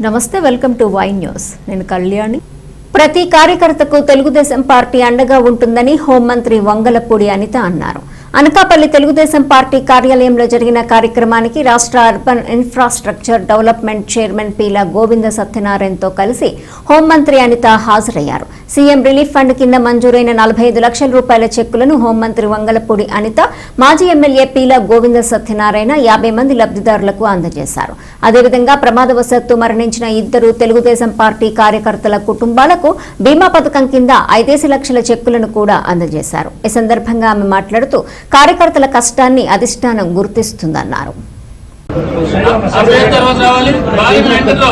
నమస్తే welcome to Y news. నేను కళ్యాణి. ప్రతి కార్యకర్తకు తెలుగుదేశం పార్టీ అండగా ఉంటుందని హోంమంత్రి వంగలపూడి అనిత అన్నారు. అనకాపల్లి తెలుగుదేశం పార్టీ కార్యాలయంలో జరిగిన కార్యక్రమానికి రాష్ట్ర urban infrastructure development chairman Peela Govinda సత్యనారాయణతో కలిసి హోంమంత్రి అనిత హాజరయ్యారు. సీఎం రిలీఫ్ ఫండ్ కింద మంజూరైన నలభై ఐదు లక్షల రూపాయల చెక్కులను హోంమంత్రి వంగలపూడి అనిత మాజీ ఎమ్మెల్యే పీలా గోవింద సత్యనారాయణ యాభై మంది లబ్ధిదారులకు అందజేశారు. అదేవిధంగా ప్రమాదవశాత్తు మరణించిన ఇద్దరు తెలుగుదేశం పార్టీ కార్యకర్తల కుటుంబాలకు బీమా పథకం కింద ఐదేసి లక్షల చెక్కులను కూడా అందజేశారు. ఈ సందర్భంగా ఆమె మాట్లాడుతూ కార్యకర్తల కష్టాన్ని అధిష్టానం గుర్తిస్తుందన్నారు అదే తర్వాత రావాలి పార్లమెంట్లో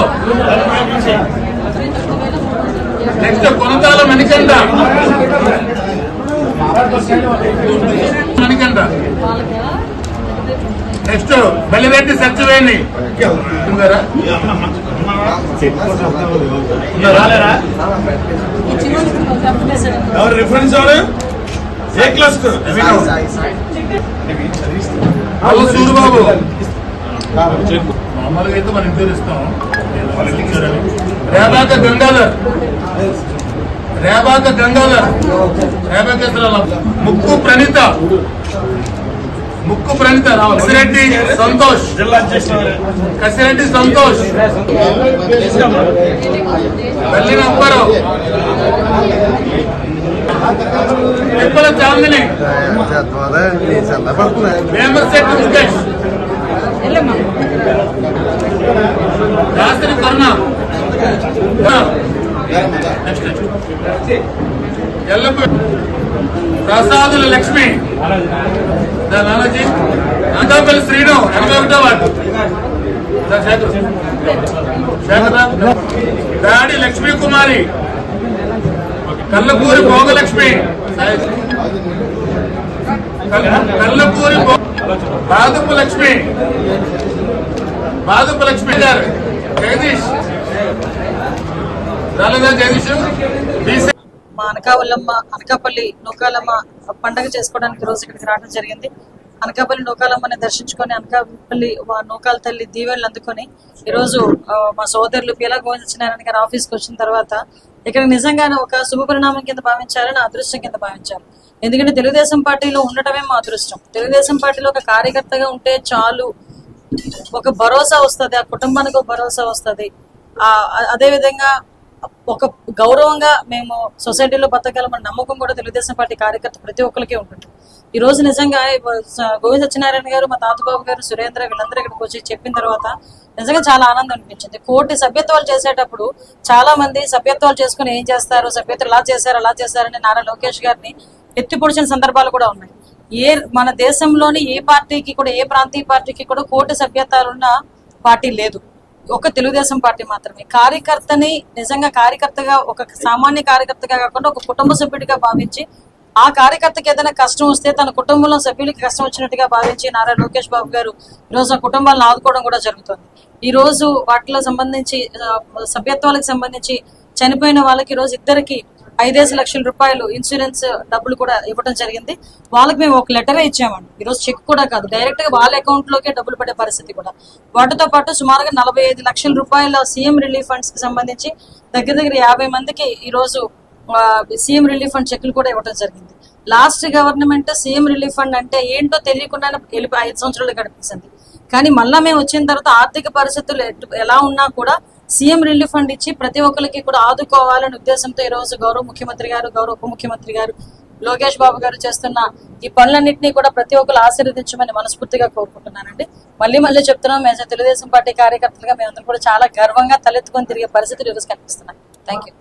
నెక్స్ట్ కొనతాల బలిరెడ్డి సత్యవేణి? ఎవరు రిఫరెన్స్ ఎవరు ఏ క్లాస్. హలో సూరిబాబు మామూలుగా అయితే మనం ఇంటర్ ఇస్తాం. రేబాక గంగాధర్. రేబాక గంగాధర్. రేబాకేశ్వర ముక్కు ప్రణీత. ముక్కు ప్రణీత. కసిరెడ్డి సంతోష్. కసిరెడ్డి సంతోష్. తల్లిన అప్పారావు తిప్పల చాందిని? వేమశెట్టి ముఖేష్ కరుణ. ప్రసాదుల లక్ష్మి. దా నానాజీ. అంతాపల్లి శ్రీను ఎనభై ఒకటో వాడు డాడీ దాడి లక్ష్మీ కుమారి కల్లపూరి భోగలక్ష్మి. కల్లపూరి బాదుపు లక్ష్మి బాదుపు లక్ష్మి గారు. జగదీష్. రాలేదా జగదీష్. మా అనకావల్లమ్మ అనకాపల్లి నూకాలమ్మ పండగ చేసుకోవడానికి రోజు ఇక్కడికి రావడం జరిగింది. అనకాపల్లి నూకాలమ్మని దర్శించుకొని అనకాపల్లి మా నూకాల తల్లి దీవెళ్ళు అందుకొని ఈరోజు మా సోదరులు పీలా గోవిందనారాయణ గారి ఆఫీస్కి వచ్చిన తర్వాత ఇక్కడ నిజంగానే ఒక శుభ పరిణామం కింద నా అదృష్టం కింద భావించారు ఎందుకంటే తెలుగుదేశం పార్టీలో ఉండటమే మా అదృష్టం. తెలుగుదేశం పార్టీలో ఒక కార్యకర్తగా ఉంటే చాలు ఒక భరోసా వస్తుంది ఆ కుటుంబానికి ఒక భరోసా వస్తుంది. అదేవిధంగా అదే విధంగా ఒక గౌరవంగా మేము సొసైటీలో బతకగలమన్న నమ్మకం కూడా తెలుగుదేశం పార్టీ కార్యకర్త ప్రతి ఒక్కరికి ఉంటుంది. ఈ రోజు నిజంగా గోవింద సత్యనారాయణ గారు మా తాతబాబు గారు సురేంద్ర వీళ్ళందరూ ఇక్కడికి వచ్చి చెప్పిన తర్వాత నిజంగా చాలా ఆనందం అనిపించింది. కోటి సభ్యత్వాలు చేసేటప్పుడు చాలా మంది సభ్యత్వాలు చేసుకుని ఏం చేస్తారు? సభ్యత్వం ఇలా చేశారు? అలా చేశారని నారా లోకేష్ గారిని ఎత్తి పొడిచిన సందర్భాలు కూడా ఉన్నాయి. ఏ మన దేశంలోని ఏ పార్టీకి కూడా ఏ ప్రాంతీయ పార్టీకి కూడా కోటి సభ్యత్వాలున్న పార్టీ లేదు. ఒక తెలుగుదేశం పార్టీ మాత్రమే. కార్యకర్తని నిజంగా కార్యకర్తగా ఒక సామాన్య కార్యకర్తగా కాకుండా ఒక కుటుంబ సభ్యుడిగా భావించి ఆ కార్యకర్తకి ఏదైనా కష్టం వస్తే తన కుటుంబంలో సభ్యులకి కష్టం వచ్చినట్టుగా భావించి నారా లోకేష్ బాబు గారు ఈరోజు ఆ కుటుంబాలను ఆదుకోవడం కూడా జరుగుతుంది. ఈ రోజు వాటిలో సంబంధించి సభ్యత్వాలకు సంబంధించి చనిపోయిన వాళ్ళకి ఈరోజు రోజు ఇద్దరికి ఐదేసి లక్షల రూపాయలు ఇన్సూరెన్స్ డబ్బులు కూడా ఇవ్వడం జరిగింది. వాళ్ళకి మేము ఒక లెటరే ఇచ్చామండి. ఈరోజు చెక్ కూడా కాదు. డైరెక్ట్గా వాళ్ళ అకౌంట్ లోకే డబ్బులు పడే పరిస్థితి కూడా. వాటితో పాటు సుమారుగా నలభై ఐదు లక్షల రూపాయల సీఎం రిలీఫ్ ఫండ్స్కి సంబంధించి దగ్గర దగ్గర యాభై మందికి ఈ రోజు సీఎం రిలీఫ్ ఫండ్ చెక్లు కూడా ఇవ్వడం జరిగింది. Last government CM relief fund అంటే ఏంటో తెలియకుండానే వెళ్ళిపోయి ఐదు సంవత్సరాలు గడిపించింది కానీ మళ్ళా మేము వచ్చిన తర్వాత ఆర్థిక పరిస్థితులు ఎలా ఉన్నా కూడా సీఎం రిలీఫ్ ఫండ్ ఇచ్చి ప్రతి ఒక్కరికి కూడా ఆదుకోవాలనే ఉద్దేశంతో ఈ రోజు గౌరవ ముఖ్యమంత్రి గారు గౌరవ ఉప ముఖ్యమంత్రి గారు లోకేష్ బాబు గారు చేస్తున్న ఈ పనులన్నింటినీ కూడా ప్రతి ఒక్కరు ఆశీర్వదించమని మనస్ఫూర్తిగా కోరుకుంటున్నానండి. మళ్ళీ మళ్ళీ చెప్తున్నాం మేము తెలుగుదేశం పార్టీ కార్యకర్తలుగా మేమందరం కూడా చాలా గర్వంగా తలెత్తుకొని తిరిగే పరిస్థితులు ఈరోజు కనిపిస్తున్నాయి. Thank you